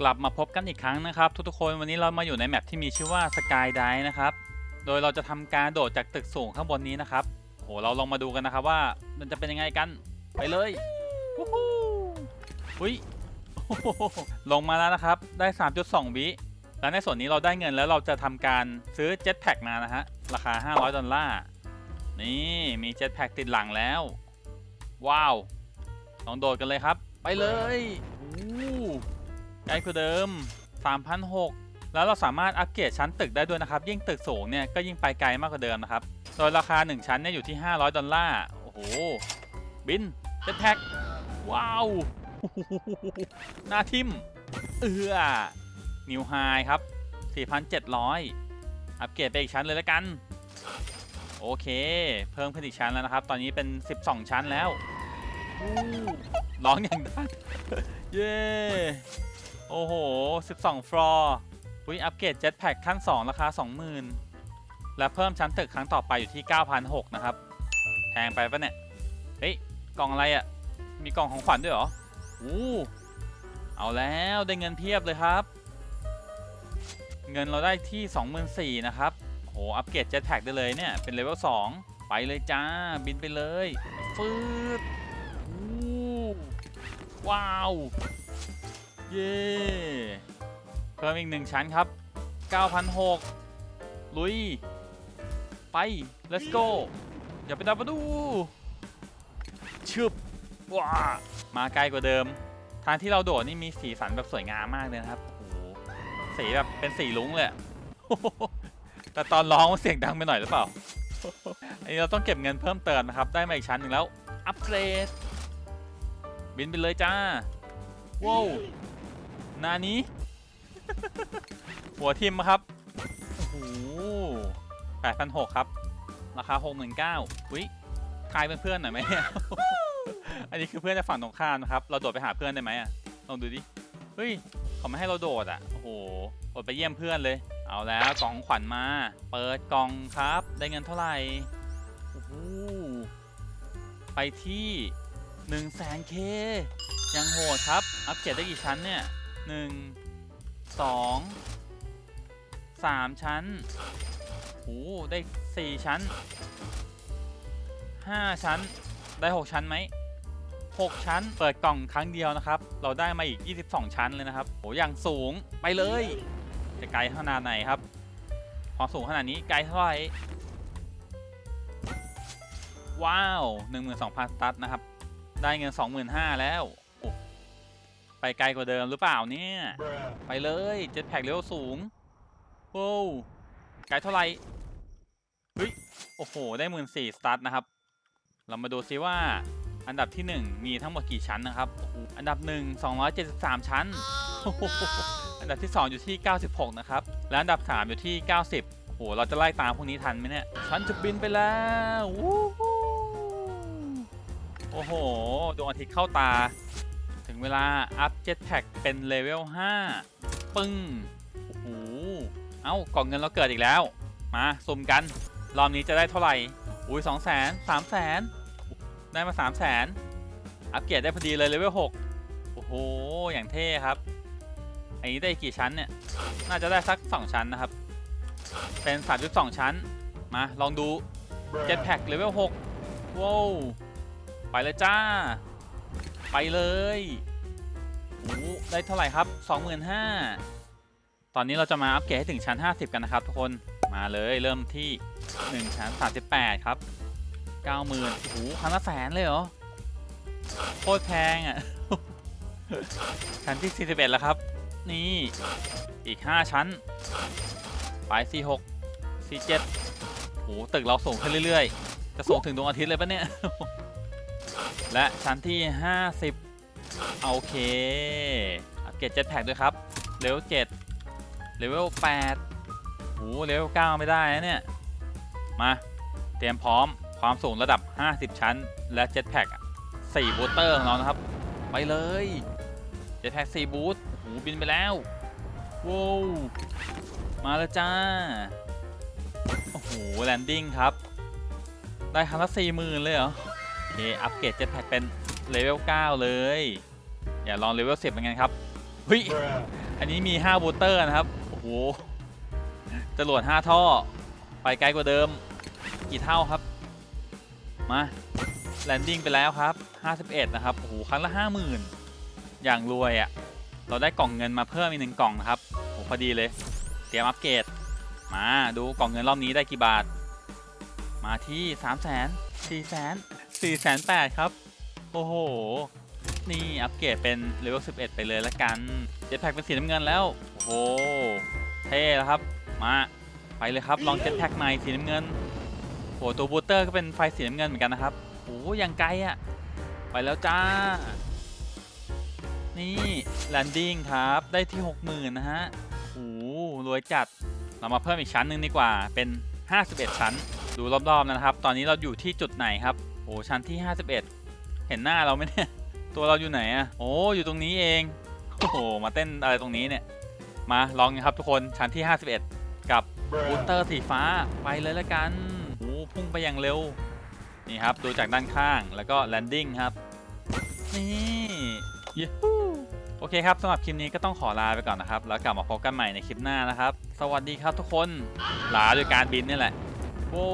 กลับมาพบกันอีกครั้งนะครับ ทุกๆคนวันนี้เรามาอยู่ในแมปที่มีชื่อว่า Sky d i v e นะครับ โดยเราจะทำการโดดจากตึกสูงข้างบนนี้นะครับโหเราลองมาดูกันนะครับว่ามันจะเป็นยังไงกันไปเลยวู้ฮู้หุยลงมาแล้วนะครับ ได้ 3.2 วิและในส่วนนี้เราได้เงินแล้วเราจะทำการซื้อเจ็ตแพ็กมานะฮะราคา 500 ดอลลาร์นี่มีเจ็ตแพ็กติดหลังแล้ว ว้าวลองโดดกันเลยครับ ไปเลยอู้ ใกล้กว่าเดิม 3,600 แล้วเราสามารถอัปเกรดชั้นตึกได้ด้วยนะครับ ยิ่งตึกสูงเนี่ยก็ยิ่งไปไกลมากกว่าเดิมนะครับ โดยราคา 1 ชั้นเนี่ยอยู่ที่ 500 ดอลลาร์ โอ้โห บินเจ็ตแพ็ก ว้าว หน้าทิม เอือนิวไฮครับ 4,700 อัปเกรดไปอีกชั้นเลยแล้วกัน โอเค เพิ่มขึ้นอีกชั้นแล้วนะครับ ตอนนี้เป็น 12 ชั้นแล้วร้องอย่างดังเย้ โอ้โห 12 ฟลอร์อุ้ยอัปเกรดเจ็ตแพ็กขั้น 2 ราคา 20,000 และเพิ่มชั้นตึกครั้งต่อไปอยู่ที่ 9,600 นะครับ แพงไปปะเนี่ย เฮ้ย กล่องอะไรอะ่ะ มีกล่องของขวัญด้วยเหรออู้เอาแล้วได้เงินเพียบเลยครับ เงินเราได้ที่ 24,000นะครับโหอัปเกรดเจ็ตแพ็กได้เลยเนี่ย เป็นเลเวล2ไปเลยจ้า บินไปเลย ฟืดอู้ว้าว เย้เพิ่มอีกหนึ่งชั้นครับ9,600ลุย ไป let's go อย่าไปดับมาดูชึบว้ามาไกลกว่าเดิม ทางที่เราโดดนี่มีสีสันแบบสวยงามมากเลยนะครับโอ้โหสีแบบเป็นสีลุ้งเลยแต่ตอนร้องเสียงดังไปหน่อยหรือเปล่า อันนี้เราต้องเก็บเงินเพิ่มเติมนะครับ ได้มาอีกชั้นหนึ่งแล้ว อัปเกรด บินไปเลยจ้าว้าว นานี้ หัวทิมครับ โอ้โหแปดพันหกครับ ราคาหกหมื่นเก้าวิทายเป็นเพื่อนหน่อยไหมเนี่ยอันนี้คือเพื่อนจากฝั่งตรงข้ามนะครับ เราโดดไปหาเพื่อนได้ไหมอะลองดูดิ เฮ้ยเขาไม่ให้เราโดดอะ โอ้โหโดดไปเยี่ยมเพื่อนเลย เอาแล้วกล่องขวัญมา เปิดกล่องครับ ได้เงินเท่าไหร่ โอ้โห ไปที่1นึ่งแสนเคยังโหดครับ อัปเกรดได้กี่ชั้นเนี่ย หนึ่งสองสามชั้นโอ้โหได้สี่ชั้นห้าชั้น ได้หกชั้นไหม6ชั้น เปิดกล่องครั้งเดียวนะครับ เราได้มาอีก 22 ชั้นเลยนะครับโหอย่างสูงไปเลย จะไกลขนาดไหนครับความสูงขนาดนี้ไกลเท่าไหร่ว้าว 12,000สตาร์นะครับ ได้เงิน 25,000 แล้วโอ้ ไปไกลกว่าเดิมหรือเปล่าเนี่ย ไปเลยเจ็ตแพ็กเร็วสูงโว้วไกลเท่าไหร่เฮ้ยโอ้โห ได้14,000สตาร์ทนะครับ เรามาดูซิว่าอันดับที่ 1 มีทั้งหมดกี่ชั้นนะครับโอ้อันดับ 1 273 ชั้นโอ้โหอันดับที่ 2 อยู่ที่ 96 นะครับ และอันดับ 3 อยู่ที่ 90โอ้โห เราจะไล่ตามพวกนี้ทันไหมเนี่ย ฉันจะบินไปแล้ว โอ้โห ดวงอาทิตย์เข้าตา ถึงเวลา อัพเจ็ตแพ็กเป็นเลเวล5ปึ้ง โอ้โห เอ้ากล่องเงินเราเกิดอีกแล้ว มาสุ่มกัน รอบนี้จะได้เท่าไหร่ อุ้ย2 0 0 0 0 0 3 0 0 0 0ได้มา3 0 0 0 0 0อัปเกรดได้พอดีเลยเลเวล6โอ้โห อย่างเท่ครับ อันนี้ได้กี่ชั้นเนี่ย น่าจะได้สัก2ชั้นนะครับ เป็น3.2ชั้น มาลองดูเจ็ตแพ็กเลเวล6ว้าว ไปเลยจ้า ไปเลยโอ้โหได้เท่าไหร่ครับ 25,000 ตอนนี้เราจะมาอัปเกรดให้ถึงชั้น 50 กันนะครับทุกคน มาเลยเริ่มที่ 1 ชั้น 38 ครับเก้าหมื่นโอ้โหครั้งละแสนเลยเหรอ โคตรแพงอะ ชั้นที่ 41 แล้วครับ นี่ อีก 5 ชั้น ไป 46 47โอ้โหตึกเราสูงขึ้นเรื่อยๆ จะสูงถึงดวงอาทิตย์เลยปะเนี่ย และชั้นที่ 50 โอเค อัปเกรดเจ็ตแพ็กด้วยครับ เลเวล7เลเวล8โอ้โหเลเวล9ไม่ได้นะเนี่ย มา เตรียมพร้อมความสูงระดับ 50 ชั้น และเจ็ตแพ็ก4บูสเตอร์ของเรานะครับ ไปเลยเจ็ตแพ็ก4บูสโอ้โหบินไปแล้วว้าวมาแล้วจ้า โอ้โห แลนดิ้งครับ ได้ครั้งละ40,000เลยเหรอ เคอัปเกรดเจ็ตแพ็กเป็นเลเวล9เลยอย่าลองเลเวล10เป็นไงครับเฮ้ยอันนี้มี5บูสเตอร์นะครับโอ้โหจรวด5ท่อไปไกลกว่าเดิม กี่เท่าครับ มาแลนดิ้งไปแล้วครับ 51 นะครับ โอ้โห ครั้งละ 50,000 อย่างรวยอะ่ะ เราได้กล่องเงินมาเพิ่มอีกหนึ่งกล่องนะครับ โอ้พอดีเลย เตรียมอัปเกรด มาดูกล่องเงินรอบนี้ได้กี่บาท มาที่ 3 0 0 0 0 0 4 0 0 0 0 4 0 0 0ครับ โอ้โห นี่อัปเกรดเป็นเลเวล11 ไปเลยละกันเจ็ตแพ็กเป็นสีน้ำเงินแล้ว โอ้โห เท่แล้วครับ มาไปเลยครับ ลองเจ็ตแพ็กใหม่สีน้ำเงินโอ้ตัวบูสเตอร์ก็เป็นไฟสีน้ำเงินเหมือนกันนะครับโอ้ยังไกลอะไปแล้วจ้า นี่แลนดิ้งครับ ได้ที่ 60,000 นะฮะโอ้รวยจัด เรามาเพิ่มอีกชั้นหนึ่งดีกว่า เป็น 51 ชั้น ดูรอบๆนะครับ ตอนนี้เราอยู่ที่จุดไหนครับ โอ้ชั้นที่ 51 เห็นหน้าเราไหมเนี่ย ตัวเราอยู่ไหนอะโอ้อยู่ตรงนี้เอง โอ้โห มาเต้นอะไรตรงนี้เนี่ย มาลองกันครับทุกคน ชั้นที่ 51 กับบูสเตอร์สีฟ้า ไปเลยละกันโอ้พุ่งไปอย่างเร็ว นี่ครับ ดูจากด้านข้าง แล้วก็แลนดิ้งครับ นี่ยูฮูโอเคครับสำหรับคลิปนี้ก็ต้องขอลาไปก่อนนะครับ แล้วกลับมาพบกันใหม่ในคลิปหน้านะครับ สวัสดีครับทุกคน ลาโดยการบินนี่แหละ โว้